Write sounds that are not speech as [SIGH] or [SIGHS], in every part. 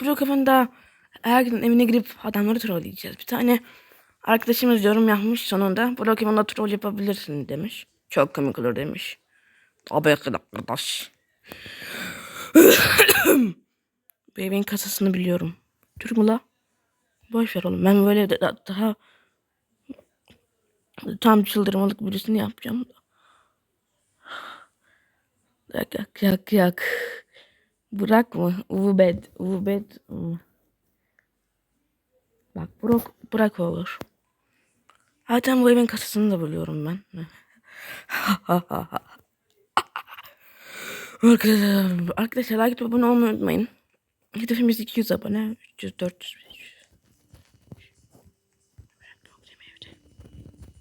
Brookhaven'da da herkesin evine girip adamları trolleyeceğiz. Bir tane arkadaşımız yorum yapmış sonunda. Brookhaven'da troll yapabilirsin demiş. Çok komik olur demiş. Tabii ki de arkadaş. [COUGHS] Bu evin kasasını biliyorum. Türk mü la? Boş ver oğlum. Ben böyle de- da- daha tam çıldırmalık birisini yapacağım. [SIGHS] Yak yak yak yak. Bırak mı? Ubed. Ubed. mı? Bak bırak, bırak olur. Zaten bu evin kasasını da biliyorum ben. [LAUGHS] Arkadaşlar, arkadaşlar like abone olmayı unutmayın. Hedefimiz 200 abone. 300, 400, 500.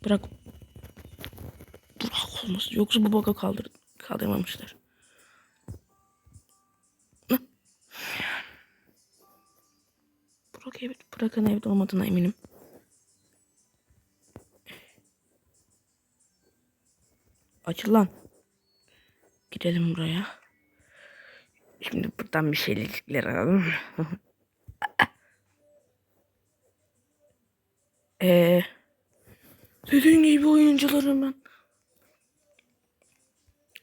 Bırak. Bırak olmasın. Yoksa bu baka kaldır, kaldırmamışlar. Burak evet, Burak'ın evde olmadığına eminim. Açıl lan. Gidelim buraya. Şimdi buradan bir şeyler alalım. Eee [LAUGHS] dediğin gibi oyuncularım ben.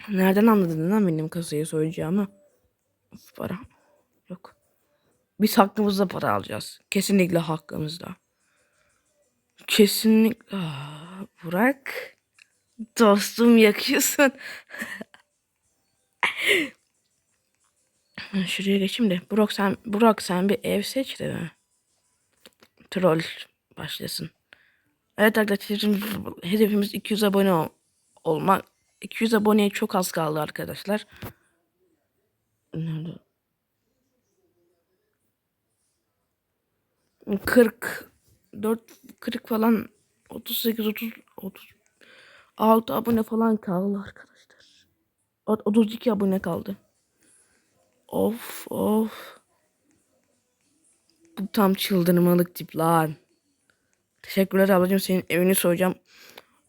Nereden anladın lan benim kasayı soyacağımı? Of, para. Yok. Biz hakkımızda para alacağız. Kesinlikle hakkımızda. Kesinlikle. Aa, Burak. Dostum yakıyorsun. [LAUGHS] Şuraya geçeyim de. Burak sen, Burak sen bir ev seç de? Troll başlasın. Evet arkadaşlar hedefimiz 200 abone ol olmak. 200 aboneye çok az kaldı arkadaşlar. Nerede? 40 4 40 falan 38 30 30 6 abone falan kaldı arkadaşlar. Ot- 32 abone kaldı. Of of. Bu tam çıldırmalık tip lan. Teşekkürler ablacığım senin evini soyacağım.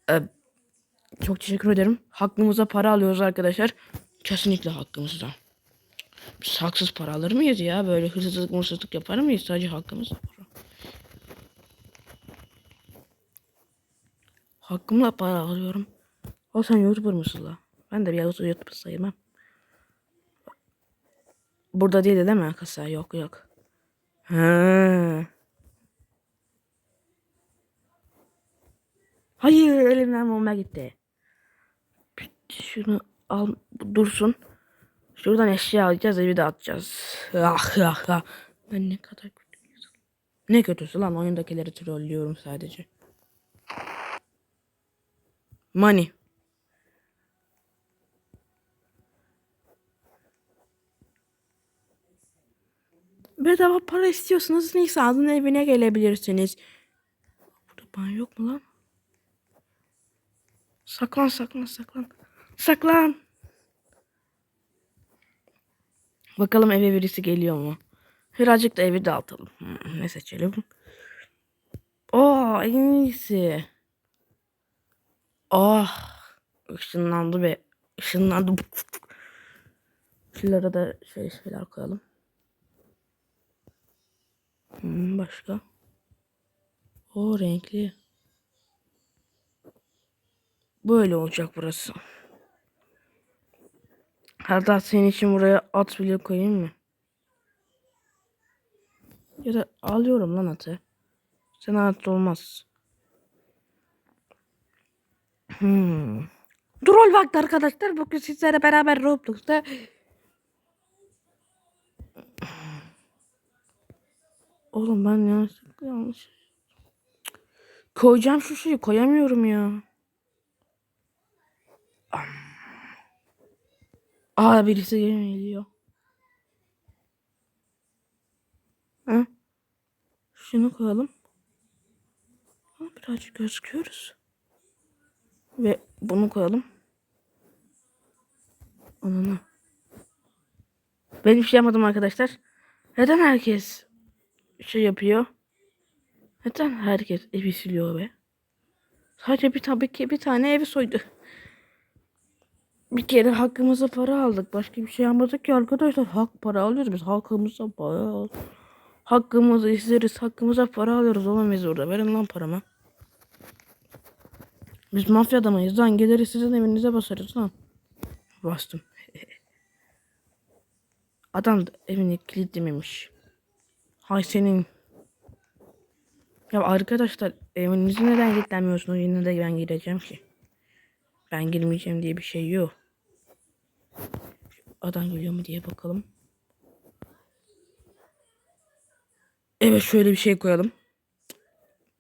Ee, çok teşekkür ederim. Hakkımıza para alıyoruz arkadaşlar. Kesinlikle hakkımızda. Biz haksız para alır mıyız ya? Böyle hırsızlık hırsızlık yapar mıyız? Sadece hakkımızda Hakkımla para alıyorum. O sen YouTuber mısın la? Ben de bir YouTuber sayılmam. Burada değil değil mi kasa? Yok yok. Ha. Hayır elimden bomba gitti. Şunu al dursun. Şuradan eşya alacağız evi de atacağız. Ah ah ah. Ben ne kadar kötüyüm. Ne kötüsü lan oyundakileri trollüyorum sadece. Money. Bedava para istiyorsanız Nisan'ın evine gelebilirsiniz. Burada banyo yok mu lan? Saklan saklan saklan. Saklan. Bakalım eve birisi geliyor mu? Birazcık da evi dağıtalım. Hmm, ne seçelim? Oo en iyisi. Oh. Işınlandı be. Işınlandı. Şuralara da şey şeyler koyalım. Hmm, başka? O renkli. Böyle olacak burası. Hatta senin için buraya at bile koyayım mı? Ya da alıyorum lan atı. Sen at olmaz. Hmm. Troll vakti arkadaşlar. Bugün sizlerle beraber Roblox'ta Oğlum ben yanlışlıkla yanlış. Koyacağım şu şeyi koyamıyorum ya. Aa birisi geliyor. Ha? Şunu koyalım. Birazcık gözüküyoruz. Ve bunu koyalım. Ananı. Ben bir şey yapmadım arkadaşlar. Neden herkes şey yapıyor? Neden herkes evi siliyor be? Sadece bir tabii ki bir tane evi soydu. Bir kere hakkımıza para aldık. Başka bir şey yapmadık ki arkadaşlar. Hak para alıyoruz biz. Hakkımıza para al. Hakkımızı isteriz. Hakkımıza para alıyoruz. Olamayız orada. Verin lan paramı. Biz mafya adamıyız lan. Geliriz sizin evinize basarız lan. Bastım. [LAUGHS] Adam da evini kilitlememiş. Hay senin. Ya arkadaşlar evinizi neden kilitlenmiyorsunuz? Yine de ben gireceğim ki. Ben girmeyeceğim diye bir şey yok. Adam geliyor mu diye bakalım. Evet şöyle bir şey koyalım.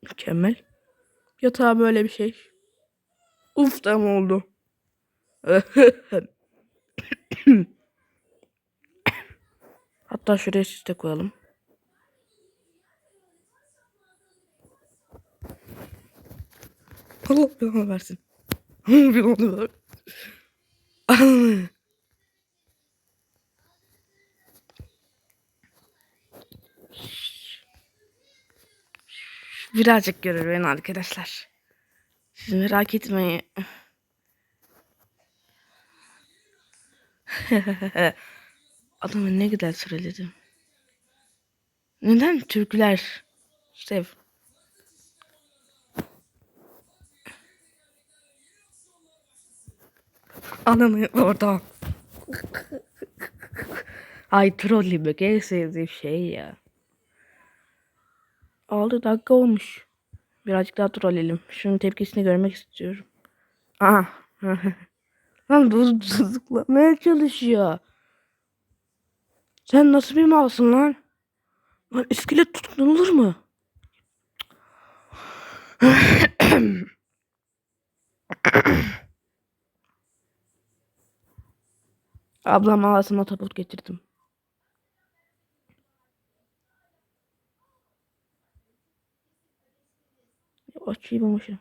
Mükemmel. Yatağa böyle bir şey. Uf tam oldu. [COUGHS] Hatta şuraya süs de koyalım. Allah belanı versin. Allah belanı ver. Birazcık görür beni arkadaşlar. Siz merak etmeyin. [LAUGHS] Adamı ne güzel söyledim. Neden Türkler sev? Ananı orada. Ay trollemek en sevdiğim şey ya. 6 dakika olmuş. Birazcık daha trolleyelim. Şunun tepkisini görmek istiyorum. Aha. [LAUGHS] Lan bu tutuklamaya çalışıyor. Sen nasıl bir malsın lan? Lan iskelet tutuklanılır mı? [COUGHS] Ablam ağzıma tabut getirdim. Açıyı bulmuşum.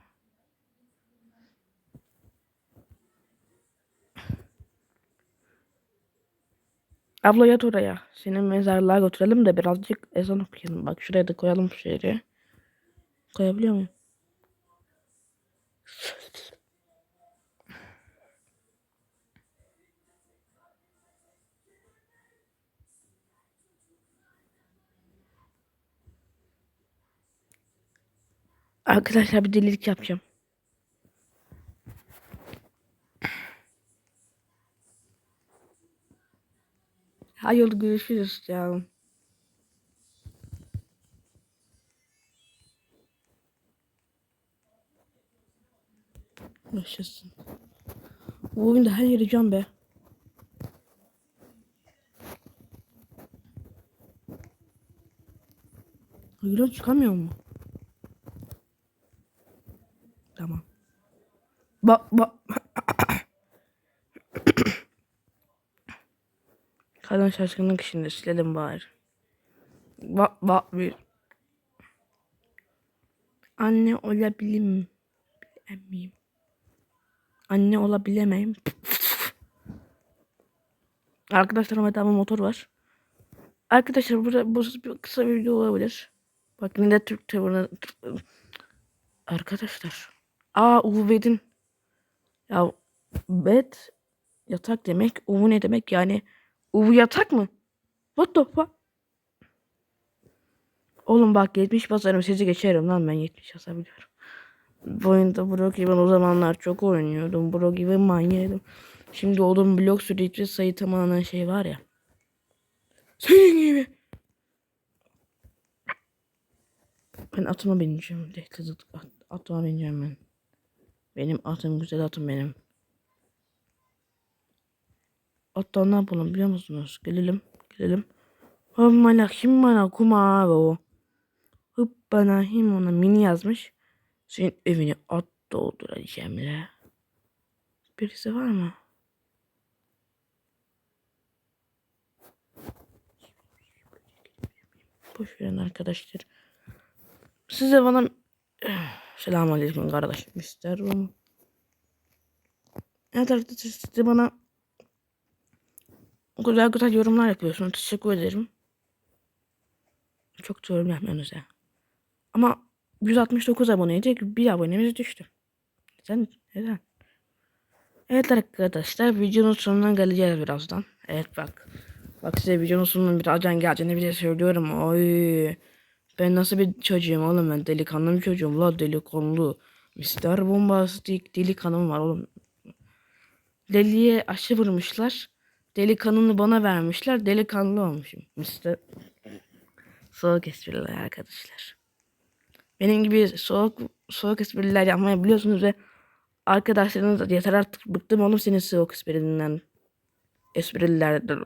Abla yat oraya. Senin mezarlığa götürelim de birazcık ezan okuyalım. Bak şuraya da koyalım şöyle. Koyabiliyor muyum? Arkadaşlar bir delilik yapacağım. Hayır görüşürüz canım. Yaşasın. Bu oyunda her yeri can be. Hayır çıkamıyor mu? Bak bak. Kadın şaşkınlık içinde silelim bari. Bak bak bir. Anne olabilir mi? Bilemeyim. Anne olabilemeyim. Arkadaşlar Ahmet motor var. Arkadaşlar burada bu kısa bir video olabilir. Bak yine de Türk tavrına Arkadaşlar. Aa Uved'in ya bed yatak demek. Uvu ne demek yani? Uvu yatak mı? What the fuck? Oğlum bak 70 basarım sizi geçerim lan ben 70 basabiliyorum. Bu oyunda Bro gibi o zamanlar çok oynuyordum. Bro gibi manyağıydım. Şimdi oğlum blok sürekli sayı tamamlanan şey var ya. Senin gibi. Ben atıma bineceğim. Dehli at, atıma bineceğim ben. Benim atım güzel atım benim. Hatta ne yapalım biliyor musunuz? Gelelim. Gelelim. Hımmana kim bana kuma o. Hıp bana him ona mini yazmış. Senin evini at dolduracağım la. Birisi var mı? Boş verin arkadaşlar. Size bana Selamünaleyküm kardeş. Mister Rum. Evet arkadaşlar size bana güzel güzel yorumlar yapıyorsunuz. Teşekkür ederim. Çok yorum yapmıyorsunuz ya. Ama 169 aboneydi. Bir abonemiz düştü. Neden? Neden? Evet arkadaşlar videonun sonuna geleceğiz birazdan. Evet bak. Bak size videonun sonuna birazdan geleceğini bile söylüyorum. Oy. Ben nasıl bir çocuğum oğlum ben delikanlı bir çocuğum la delikanlı. Mister Bombastik delikanlım var oğlum. Deliye aşı vurmuşlar. Delikanını bana vermişler. Delikanlı olmuşum. Mister. Soğuk espriler arkadaşlar. Benim gibi soğuk soğuk espriler yapmayı biliyorsunuz ve arkadaşlarınız da yeter artık bıktım oğlum senin soğuk esprinden. Esprilerden.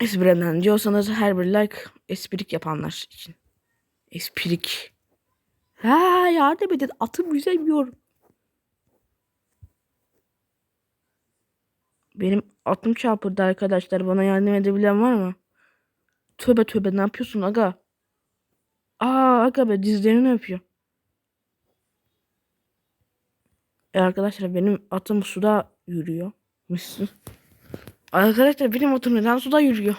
Espriden diyorsanız her bir like esprik yapanlar için. Esprik. Ha yardım edin atım yüzemiyor. Benim atım çarpıldı arkadaşlar. Bana yardım edebilen var mı? Tövbe tövbe ne yapıyorsun aga? Aa aga be dizlerini öpüyor. E arkadaşlar benim atım suda yürüyor. Mısın? Arkadaşlar benim atım neden suda yürüyor?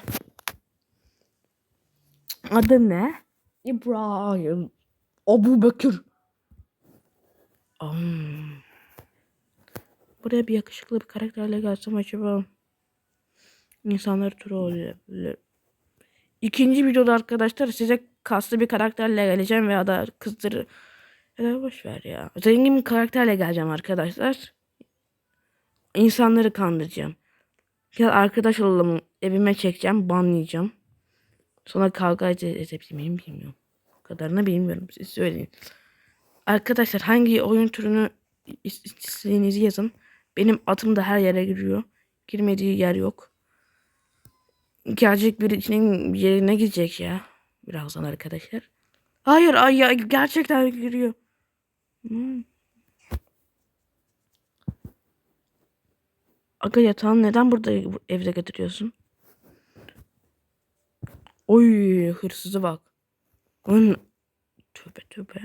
Adı ne? İbrahim. Abu Bekir. Hmm. Buraya bir yakışıklı bir karakterle gelsem acaba insanları turu olabilir. İkinci videoda arkadaşlar size kaslı bir karakterle geleceğim veya da kızdır ya da boş ver ya. Zengin bir karakterle geleceğim arkadaşlar. İnsanları kandıracağım. Ya arkadaş olalım evime çekeceğim, banlayacağım. Sonra kavga ede- edebilir miyim bilmiyorum. O kadarını bilmiyorum. Siz söyleyin. Arkadaşlar hangi oyun türünü is- istediğinizi yazın. Benim atım da her yere giriyor. Girmediği yer yok. Birinin bir yerine gidecek ya. Birazdan arkadaşlar. Hayır ay ya gerçekten giriyor. Hmm. Aga yatağını neden burada evde getiriyorsun? Oy hırsızı bak. Onun tövbe tövbe.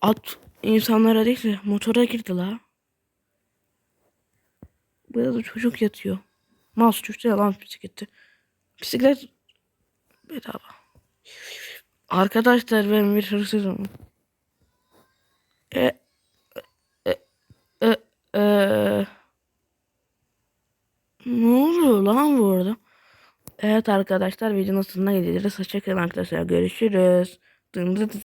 At insanlara değil de motora girdi la. Burada da çocuk yatıyor. Mouse düştü yalan bisikleti. Bisiklet bedava. Arkadaşlar ben bir hırsızım. E, e, e, e, ne oluyor lan bu arada? Evet arkadaşlar videonun sonuna geleceğiz. Hoşçakalın arkadaşlar. Görüşürüz. Dın dın dın.